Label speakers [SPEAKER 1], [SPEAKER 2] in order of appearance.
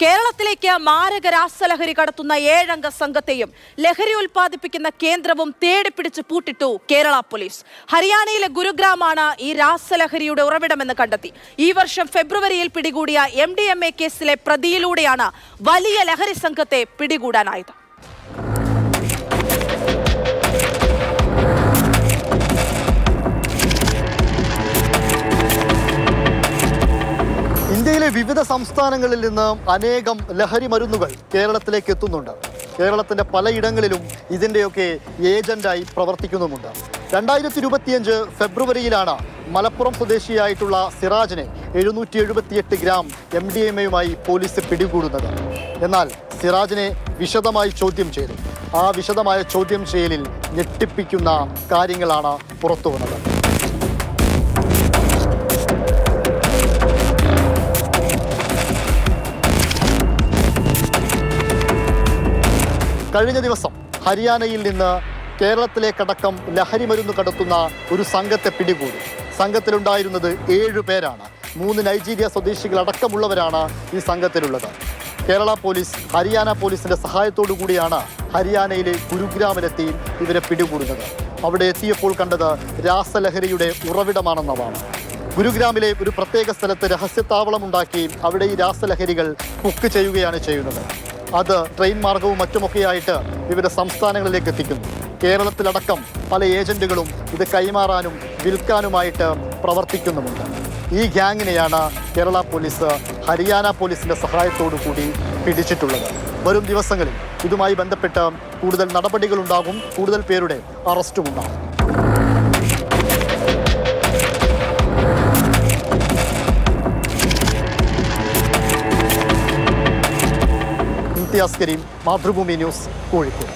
[SPEAKER 1] കേരളത്തിലേക്ക് മാരക രാസലഹരി കടത്തുന്ന ഏഴംഗ സംഘത്തെയും ലഹരി ഉൽപ്പാദിപ്പിക്കുന്ന കേന്ദ്രവും തേടിപ്പിടിച്ച് പൂട്ടിട്ടു കേരള പോലീസ്. ഹരിയാനയിലെ ഗുരുഗ്രാമാണ് ഈ രാസലഹരിയുടെ ഉറവിടമെന്ന് കണ്ടെത്തി. ഈ വർഷം ഫെബ്രുവരിയിൽ പിടികൂടിയ എം കേസിലെ പ്രതിയിലൂടെയാണ് വലിയ ലഹരി സംഘത്തെ പിടികൂടാനായത്.
[SPEAKER 2] വിവിധ സംസ്ഥാനങ്ങളിൽ നിന്ന് അനേകം ലഹരി മരുന്നുകൾ കേരളത്തിലേക്ക് എത്തുന്നുണ്ട്. കേരളത്തിന്റെ പലയിടങ്ങളിലും ഇതിന്റെയൊക്കെ ഏജന്റായി പ്രവർത്തിക്കുന്നുമുണ്ട്. രണ്ടായിരത്തി ഇരുപത്തിയഞ്ച് ഫെബ്രുവരിയിലാണ് മലപ്പുറം സ്വദേശിയായിട്ടുള്ള സിറാജിനെ എഴുന്നൂറ്റി എഴുപത്തിയെട്ട് ഗ്രാം എം ഡി എം എയുമായി പോലീസ് പിടികൂടുന്നത്. എന്നാൽ സിറാജിനെ വിശദമായി ചോദ്യം ചെയ്തു. ആ വിശദമായ ചോദ്യം ചെയ്യലിൽ ഞെട്ടിപ്പിക്കുന്ന കാര്യങ്ങളാണ് പുറത്തു വന്നത് കഴിഞ്ഞ ദിവസം ഹരിയാനയിൽ നിന്ന് കേരളത്തിലേക്കടക്കം ലഹരി മരുന്ന് കടത്തുന്ന ഒരു സംഘത്തെ പിടികൂടി. സംഘത്തിലുണ്ടായിരുന്നത് ഏഴു പേരാണ്. മൂന്ന് നൈജീരിയ സ്വദേശികൾ സ്വദേശികളടക്കമുള്ളവരാണ് ഈ സംഘത്തിലുള്ളത്. കേരള പോലീസ് ഹരിയാന പോലീസിന്റെ സഹായത്തോടു കൂടിയാണ് ഹരിയാനയിലെ ഗുരുഗ്രാമിലെത്തി ഇവരെ പിടികൂടുന്നത്. അവിടെ എത്തിയപ്പോൾ കണ്ടത് രാസലഹരിയുടെ ഉറവിടമാണെന്നതാണ്. ഗുരുഗ്രാമിലെ ഒരു പ്രത്യേക സ്ഥലത്ത് രഹസ്യത്താവളമുണ്ടാക്കി അവിടെ ഈ രാസലഹരികൾ കുക്ക് ചെയ്യുകയാണ് ചെയ്യുന്നത്. അത് ട്രെയിൻ മാർഗവും മറ്റുമൊക്കെയായിട്ട് വിവിധ സംസ്ഥാനങ്ങളിലേക്ക് എത്തിക്കുന്നു. കേരളത്തിലടക്കം പല ഏജന്റുകളും ഇത് കൈമാറാനും വിൽക്കാനുമായിട്ട് പ്രവർത്തിക്കുന്നുമുണ്ട്. ഈ ഗ്യാങ്ങിനെയാണ് കേരള പോലീസ് ഹരിയാന പോലീസിന്റെ സഹായത്തോടു കൂടി പിടിച്ചിട്ടുള്ളത്. വരും ദിവസങ്ങളിൽ ഇതുമായി ബന്ധപ്പെട്ട് കൂടുതൽ നടപടികളുണ്ടാകും. കൂടുതൽ പേരുടെ അറസ്റ്റും ഇംതിയാസ് കരീം മാതൃഭൂമി ന്യൂസ് കോഴിക്കോട്.